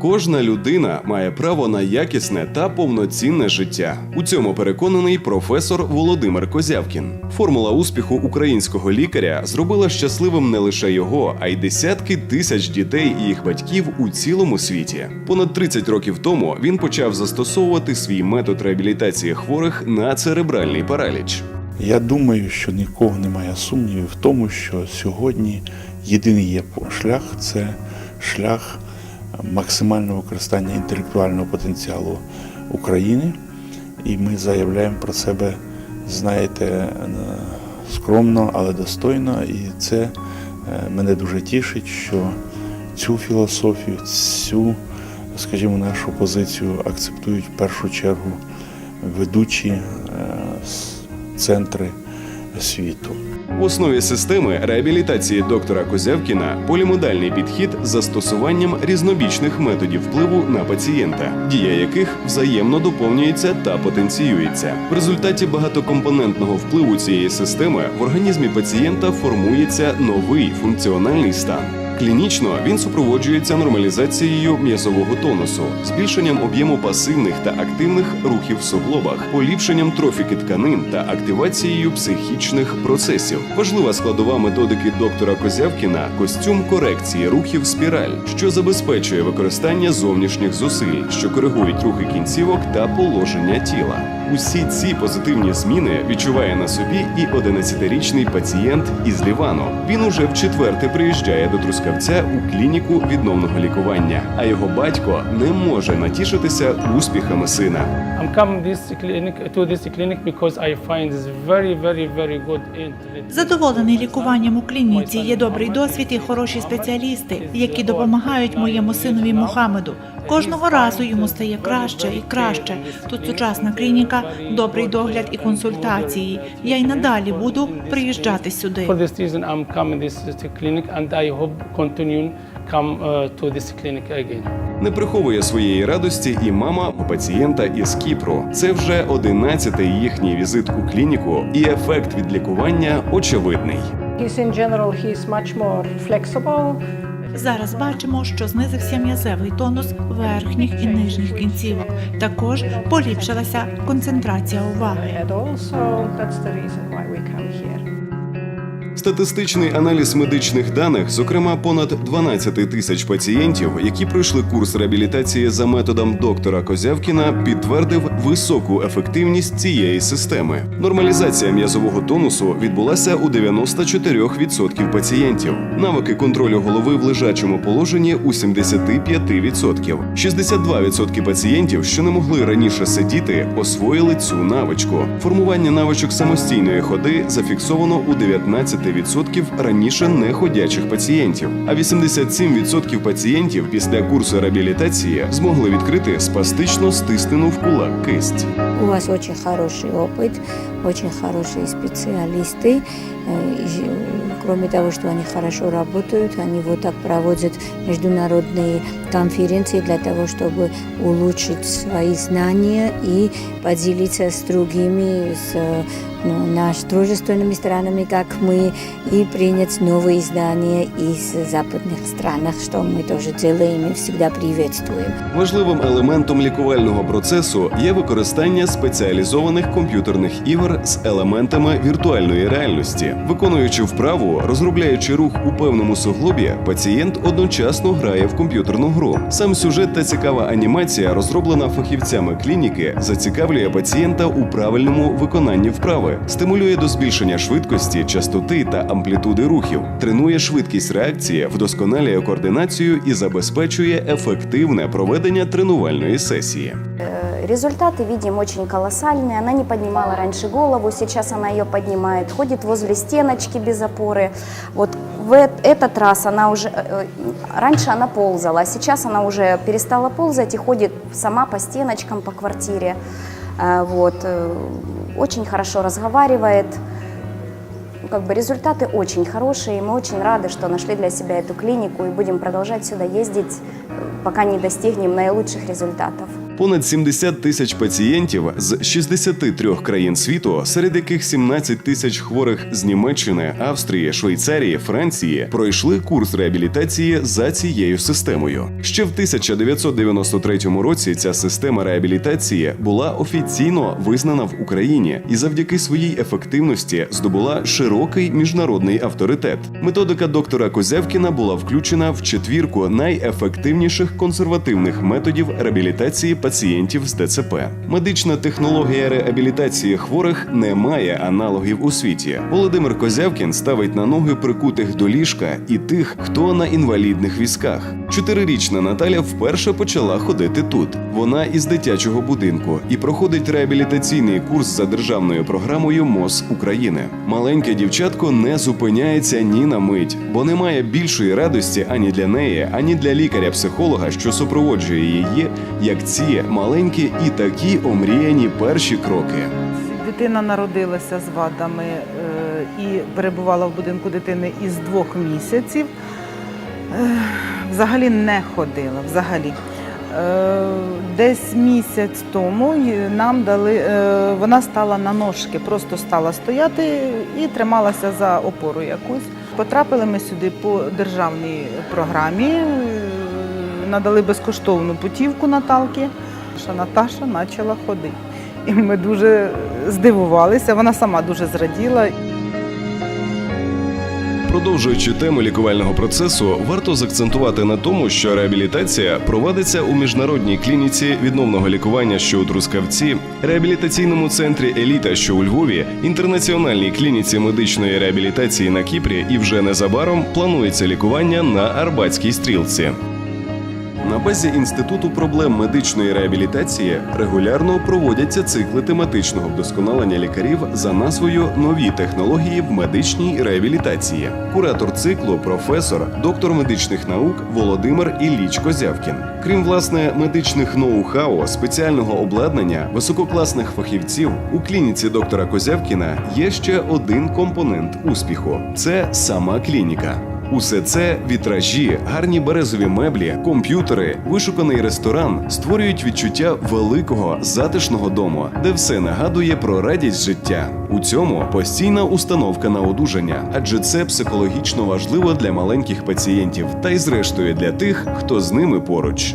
Кожна людина має право на якісне та повноцінне життя. У цьому переконаний професор Володимир Козявкін. Формула успіху українського лікаря зробила щасливим не лише його, а й десятки тисяч дітей і їх батьків у цілому світі. Понад 30 років тому він почав застосовувати свій метод реабілітації хворих на церебральний параліч. Я думаю, що нікого немає сумнівів в тому, що сьогодні єдиний є шлях це шлях максимального використання інтелектуального потенціалу України. І ми заявляємо про себе, знаєте, скромно, але достойно. І це е, мене дуже тішить, що цю філософію, цю, скажімо, нашу позицію акцептують в першу чергу ведучі е, центри світу. В основі системи реабілітації доктора Козявкіна полімодальний підхід з застосуванням різнобічних методів впливу на пацієнта, дія яких взаємно доповнюється та потенціюється. В результаті багатокомпонентного впливу цієї системи в організмі пацієнта формується новий функціональний стан. Клінічно він супроводжується нормалізацією м'язового тонусу, збільшенням об'єму пасивних та активних рухів в суглобах, поліпшенням трофіки тканин та активацією психічних процесів. Важлива складова методики доктора Козявкіна костюм корекції рухів спіраль, що забезпечує використання зовнішніх зусиль, що коригують рухи кінцівок та положення тіла. Усі ці позитивні зміни відчуває на собі і 11-річний пацієнт із Лівану. Він уже вчетверте приїжджає до Трускавця у клініку відновного лікування, а його батько не може натішитися успіхами сина. Задоволений лікуванням у клініці. Є добрий досвід і хороші спеціалісти, які допомагають моєму синові Мухаммеду. Кожного разу йому стає краще і краще. Тут сучасна клініка, добрий догляд і консультації. Я й надалі буду приїжджати сюди. Uh. Не приховує своєї радості і мама пацієнта із Кіпру. Це вже 11-й їхній візит у клініку, і ефект від лікування очевидний. He's in general, he's much more flexible. Зараз бачимо, що знизився м'язевий тонус верхніх і нижніх кінцівок. Також поліпшилася концентрація уваги. Статистичний аналіз медичних даних, зокрема понад 12 тисяч пацієнтів, які пройшли курс реабілітації за методом доктора Козявкіна, підтвердив високу ефективність цієї системи. Нормалізація м'язового тонусу відбулася у 94% пацієнтів. Навики контролю голови в лежачому положенні у 75%. 62% пацієнтів, що не могли раніше сидіти, освоїли цю навичку. Формування навичок самостійної ходи зафіксовано у 19% раніше неходячих пацієнтів, а 87% пацієнтів після курсу реабілітації змогли відкрити спастично стиснену в кулак кисть. У вас дуже хороший опит, дуже хороші специалисты. Э, и, Кроме того, что они хорошо работают, они вот так проводят международные конференции для того, чтобы улучшить свои знания и поделиться с другими, с э, ну, наш дружественными странами, как мы, и принять новые знания из западных странах, что мы тоже делаем и всегда приветствуем. Важливим елементом лікувального процесу є використання спеціалізованих комп'ютерних ігор з елементами віртуальної реальності. Виконуючи вправу, розробляючи рух у певному суглобі, пацієнт одночасно грає в комп'ютерну гру. Сам сюжет та цікава анімація, розроблена фахівцями клініки, зацікавлює пацієнта у правильному виконанні вправи, стимулює до збільшення швидкості, частоти та амплітуди рухів, тренує швидкість реакції, вдосконалює координацію і забезпечує ефективне проведення тренувальної сесії. Результаты видим очень колоссальные. Она не поднимала раньше голову, сейчас она ее поднимает, ходит возле стеночки без опоры. Вот в этот раз она уже... э, э, Раньше она ползала, а сейчас она уже перестала ползать и ходит сама по стеночкам, по квартире. Э, Вот. Очень хорошо разговаривает. Ну, Как бы результаты очень хорошие, и мы очень рады, что нашли для себя эту клинику и будем продолжать сюда ездить, пока не достигнем наилучших результатов. Понад 70 тисяч пацієнтів з 63 країн світу, серед яких 17 тисяч хворих з Німеччини, Австрії, Швейцарії, Франції, пройшли курс реабілітації за цією системою. Ще в 1993 році ця система реабілітації була офіційно визнана в Україні і завдяки своїй ефективності здобула широкий міжнародний авторитет. Методика доктора Козявкіна була включена в четвірку найефективніших консервативних методів реабілітації пацієнтів з ДЦП. Медична технологія реабілітації хворих не має аналогів у світі. Володимир Козявкін ставить на ноги прикутих до ліжка і тих, хто на інвалідних візках. Чотирирічна Наталя вперше почала ходити тут. Вона із дитячого будинку і проходить реабілітаційний курс за державною програмою МОЗ України. Маленьке дівчатко не зупиняється ні на мить, бо немає більшої радості ані для неї, ані для лікаря-психолога, що супроводжує її, як ці маленькі і такі омріяні перші кроки. Дитина народилася з вадами е, і перебувала в будинку дитини із двох місяців. Е, Взагалі не ходила. Взагалі. Е, Десь місяць тому нам дали, вона стала на ножки, просто стала стояти і трималася за опору якусь. Потрапили ми сюди по державній програмі, надали безкоштовну путівку Наталки, що Наташа почала ходити. І ми дуже здивувалися, вона сама дуже зраділа. Продовжуючи тему лікувального процесу, варто закцентувати на тому, що реабілітація проводиться у міжнародній клініці відновного лікування, що у Трускавці, реабілітаційному центрі Еліта, що у Львові, інтернаціональній клініці медичної реабілітації на Кіпрі, і вже незабаром планується лікування на Арбатській стрілці. Базі інституту проблем медичної реабілітації регулярно проводяться цикли тематичного вдосконалення лікарів за назвою Нові технології в медичній реабілітації. Куратор циклу, професор, доктор медичних наук Володимир Ілліч Козявкін. Крім власне медичних ноу-хау, спеціального обладнання, висококласних фахівців у клініці доктора Козявкіна є ще один компонент успіху це сама клініка. Усе це вітражі, гарні березові меблі, комп'ютери, вишуканий ресторан створюють відчуття великого затишного дому, де все нагадує про радість життя. У цьому постійна установка на одужання, адже це психологічно важливо для маленьких пацієнтів, та й зрештою для тих, хто з ними поруч.